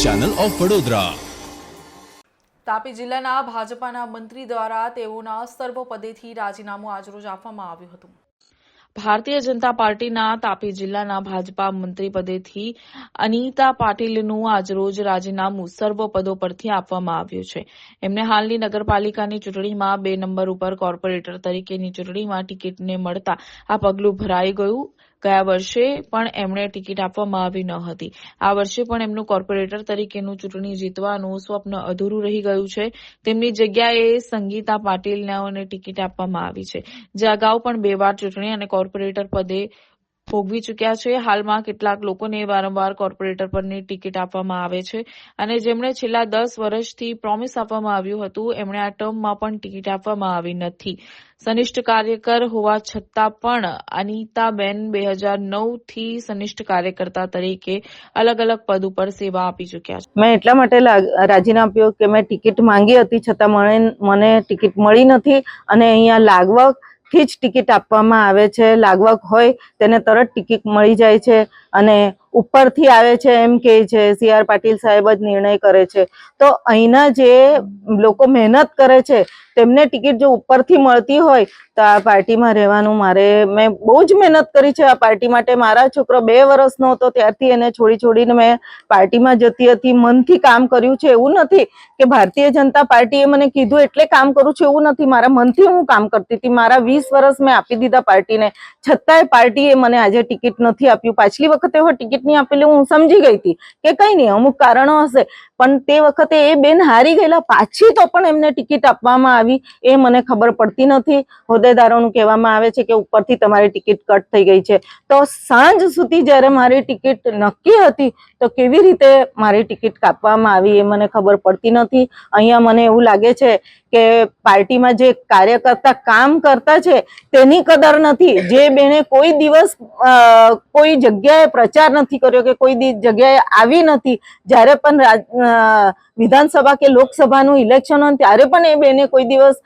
Channel of Vadodara. Tapi જિલ્લાના ભાજપાના મંત્રી દ્વારા તેઓના સર્વપદેથી રાજીનામું આજરોજ આપવામાં આવ્યું હતું. ભારતીય જનતા પાર્ટીના તાપી જિલ્લાના ભાજપા મંત્રી પદેથી અનિતા પાટીલનું આજરોજ રાજીનામું સર્વ પદો પરથી આપવામાં આવ્યું છે. એમને હાલની નગરપાલિકાની ચૂંટણીમાં બે નંબર ઉપર કોર્પોરેટર તરીકેની ચૂંટણીમાં ટિકિટને મળતા આ પગલું ભરાઈ ગયું. ગયા વર્ષે પણ એમણે ટિકિટ આપવામાં આવી ન હતી. આ વર્ષે પણ એમનું કોર્પોરેટર તરીકેનું ચૂંટણી જીતવાનું સ્વપ્ન અધૂરું રહી ગયું છે. તેમની જગ્યાએ સંગીતા પાટીલને ટિકિટ આપવામાં આવી છે. જે અગાઉ પણ બે વાર ચૂંટણી અને કોર્પોરેટર પદે ભોગવી ચૂક્યા છે. હાલમાં કેટલાક લોકોને વારંવાર કોર્પોરેટર પરની ટિકિટ આપવામાં આવે છે અને જેમણે છેલ્લા દસ વર્ષથી પ્રોમિસ આપવામાં આવ્યું હતું, એમણે આ ટર્મમાં પણ ટિકિટ આપવામાં આવી નથી. સનિષ્ઠ કાર્યકર હોવા છતાં પણ અનિતાબેન બે હજાર નવથી સનિષ્ઠ કાર્યકર્તા તરીકે અલગ અલગ પદ ઉપર સેવા આપી ચૂક્યા છે. મેં એટલા માટે રાજીનામું આપ્યું કે મેં ટિકિટ માંગી હતી, છતાં મને મને ટિકિટ મળી નથી અને અહીંયા લાગવગથી જ ટિકિટ આપવામાં આવે છે લાગવક હોય તેને તરત ટિકિટ મળી જાય છે અને ઉપરથી આવે છે એમ કે છે, સી આર પાટીલ સાહેબ જ નિર્ણય કરે છે. તો અહીંના જે લોકો મહેનત કરે છે તેમને ટિકિટ જો ઉપરથી મળતી હોય તો આ પાર્ટીમાં રહેવાનું મારે, મેં બહુ જ મહેનત કરી છે આ પાર્ટી માટે. મારા છોકરો બે વર્ષનો હતો, ત્યારથી એને છોડી છોડીને મેં પાર્ટીમાં જતી હતી. મનથી કામ કર્યું છે એવું નથી કે ભારતીય જનતા પાર્ટીએ મને કીધું એટલે કામ કરું છું એવું નથી. મારા મનથી હું કામ કરતી હતી. મારા વીસ વર્ષ મેં આપી દીધા પાર્ટીને. છતાંય પાર્ટીએ મને આજે ટિકિટ નથી આપ્યું. પાછલી વખતે હવે ટિકિટ નહીં આપેલી, હું સમજી ગઈ હતી કે કંઈ નહીં, અમુક કારણો હશે. પણ તે વખતે એ બેન હારી ગયેલા. પાછી તો પણ એમને ટિકિટ આપવામાં આવી એ મને ખબર પડતી નથી. હોદ્દેદારોનું કહેવામાં આવે છે કે ઉપરથી તમારી ટિકિટ કટ થઈ ગઈ છે. તો સાંજ સુધી જ્યારે મારી ટિકિટ નક્કી હતી તો કેવી રીતે મારી ટિકિટ કાપવામાં આવી એ મને ખબર પડતી નથી. અહીંયા મને એવું લાગે છે કે પાર્ટીમાં જે કાર્યકર્તા કામ કરતા છે તેની કદર નથી. જે બેને કોઈ દિવસ કોઈ જગ્યાએ પ્રચાર નથી કર્યો કે કોઈ જગ્યાએ આવી નથી, જ્યારે પણ વિધાનસભા કે લોકસભાનું ઇલેક્શન હોય ત્યારે પણ એ બેને કોઈ દિવસ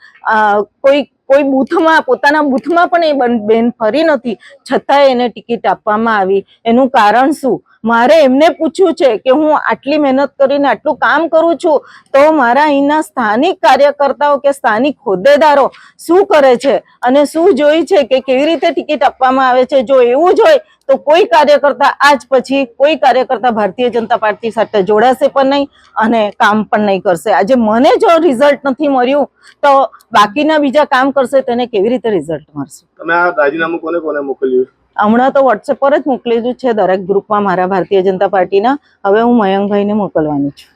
કોઈ કોઈ બૂથમાં, પોતાના બૂથમાં પણ એ બેન ફરી નથી. છતાંય એને ટિકિટ આપવામાં આવી. એનું કારણ શું? મારે એમને પૂછ્યું છે કે હું આટલી મહેનત કરીને આટલું કામ કરું છું, તો મારા અહીંના સ્થાનિક કાર્યકર્તાઓ કે સ્થાનિક હોદ્દેદારો શું કરે છે? અને શું જોઈ છે કે કેવી રીતે ટિકિટ આપવામાં આવે છે? જો એવું જ હોય, તો કોઈ કાર્યકર્તા આજ પછી, કોઈ કાર્યકર્તા ભારતીય જનતા પાર્ટી સાથે જોડાશે પણ નહીં અને કામ પણ નહીં કરશે. આજે મને જો રિઝલ્ટ નથી મળ્યું, તો બાકીના બીજા કામ કરશે, તેને કેવી રીતે રિઝલ્ટ મળશે? તમે આ રાજીનામું કોને કોને મોકલ્યું? હમણાં તો વોટ્સએપ પર જ મોકલેલું છે દરેક ગ્રુપમાં મારા ભારતીય જનતા પાર્ટીના. હવે હું મયંકભાઈને મોકલવાની છું.